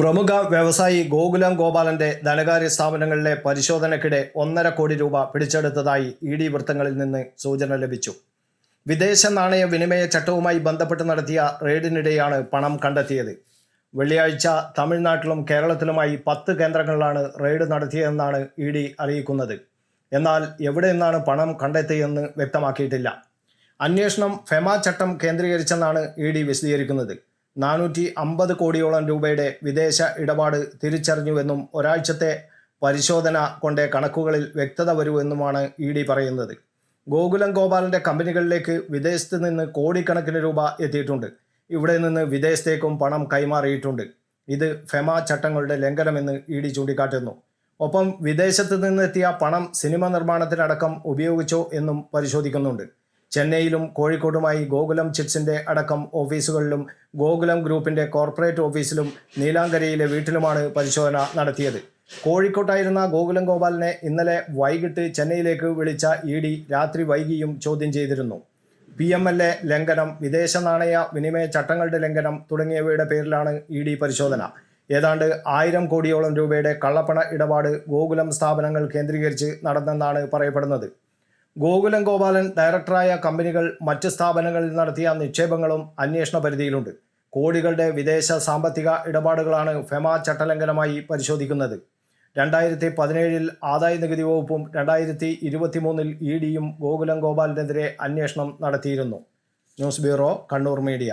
പ്രമുഖ വ്യവസായി ഗോകുലം ഗോപാലന്റെ ധനകാര്യ സ്ഥാപനങ്ങളിലെ പരിശോധനയ്ക്കിടെ ഒന്നര കോടി രൂപ പിടിച്ചെടുത്തതായി ഇ ഡി വൃത്തങ്ങളിൽ നിന്ന് സൂചന ലഭിച്ചു. വിദേശ നാണയ വിനിമയ ചട്ടവുമായി ബന്ധപ്പെട്ട് നടത്തിയ റെയ്ഡിനിടെയാണ് പണം കണ്ടെത്തിയത്. വെള്ളിയാഴ്ച തമിഴ്നാട്ടിലും കേരളത്തിലുമായി പത്ത് കേന്ദ്രങ്ങളിലാണ് റെയ്ഡ് നടത്തിയതെന്നാണ് ഇ ഡി അറിയിക്കുന്നത്. എന്നാൽ എവിടെ നിന്നാണ് പണം കണ്ടെത്തിയതെന്ന് വ്യക്തമാക്കിയിട്ടില്ല. അന്വേഷണം ഫെമ ചട്ടം കേന്ദ്രീകരിച്ചെന്നാണ് ഇ ഡി വിശദീകരിക്കുന്നത്. നാനൂറ്റി അമ്പത് കോടിയോളം രൂപയുടെ വിദേശ ഇടപാട് തിരിച്ചറിഞ്ഞുവെന്നും ഒരാഴ്ചത്തെ പരിശോധന കൊണ്ട് കണക്കുകളിൽ വ്യക്തത വരുമെന്നുമാണ് ഇ ഡി പറയുന്നത്. ഗോകുലം ഗോപാലന്റെ കമ്പനികളിലേക്ക് വിദേശത്ത് നിന്ന് കോടിക്കണക്കിന് രൂപ എത്തിയിട്ടുണ്ട്. ഇവിടെ നിന്ന് വിദേശത്തേക്കും പണം കൈമാറിയിട്ടുണ്ട്. ഇത് ഫെമ ചട്ടങ്ങളുടെ ലംഘനമെന്ന് ഇ ഡി ചൂണ്ടിക്കാട്ടുന്നു. ഒപ്പം വിദേശത്ത് നിന്നെത്തിയ പണം സിനിമ നിർമ്മാണത്തിനടക്കം ഉപയോഗിച്ചോ എന്നും പരിശോധിക്കുന്നുണ്ട്. ചെന്നൈയിലും കോഴിക്കോടുമായി ഗോകുലം ചിറ്റ്സിന്റെ അടക്കം ഓഫീസുകളിലും ഗോകുലം ഗ്രൂപ്പിന്റെ കോർപ്പറേറ്റ് ഓഫീസിലും നീലാങ്കരയിലെ വീട്ടിലുമാണ് പരിശോധന നടത്തിയത്. കോഴിക്കോട്ടായിരുന്ന ഗോകുലം ഗോപാലിനെ ഇന്നലെ വൈകിട്ട് ചെന്നൈയിലേക്ക് വിളിച്ച ഇ ഡി രാത്രി വൈകിയും ചോദ്യം ചെയ്തിരുന്നു. പി എം എൽ എ ലംഘനം വിദേശ നാണയ വിനിമയ ചട്ടങ്ങളുടെ ലംഘനം തുടങ്ങിയവയുടെ പേരിലാണ് ഇ ഡി പരിശോധന. ഏതാണ്ട് ആയിരം കോടിയോളം രൂപയുടെ കള്ളപ്പണ ഇടപാട് ഗോകുലം സ്ഥാപനങ്ങൾ കേന്ദ്രീകരിച്ച് നടന്നെന്നാണ് പറയപ്പെടുന്നത്. ഗോകുലം ഗോപാലൻ ഡയറക്ടറായ കമ്പനികൾ മറ്റ് സ്ഥാപനങ്ങളിൽ നടത്തിയ നിക്ഷേപങ്ങളും അന്വേഷണ പരിധിയിലുണ്ട്. കോടികളുടെ വിദേശ സാമ്പത്തിക ഇടപാടുകളാണ് ഫെമ ചട്ടലംഘനമായി പരിശോധിക്കുന്നത്. രണ്ടായിരത്തി പതിനേഴിൽ ആദായ നികുതി വകുപ്പും രണ്ടായിരത്തി ഇരുപത്തി മൂന്നിൽ ഇ ഡിയും ഗോകുലം ഗോപാലിനെതിരെ അന്വേഷണം നടത്തിയിരുന്നു. News bureau Kannur media.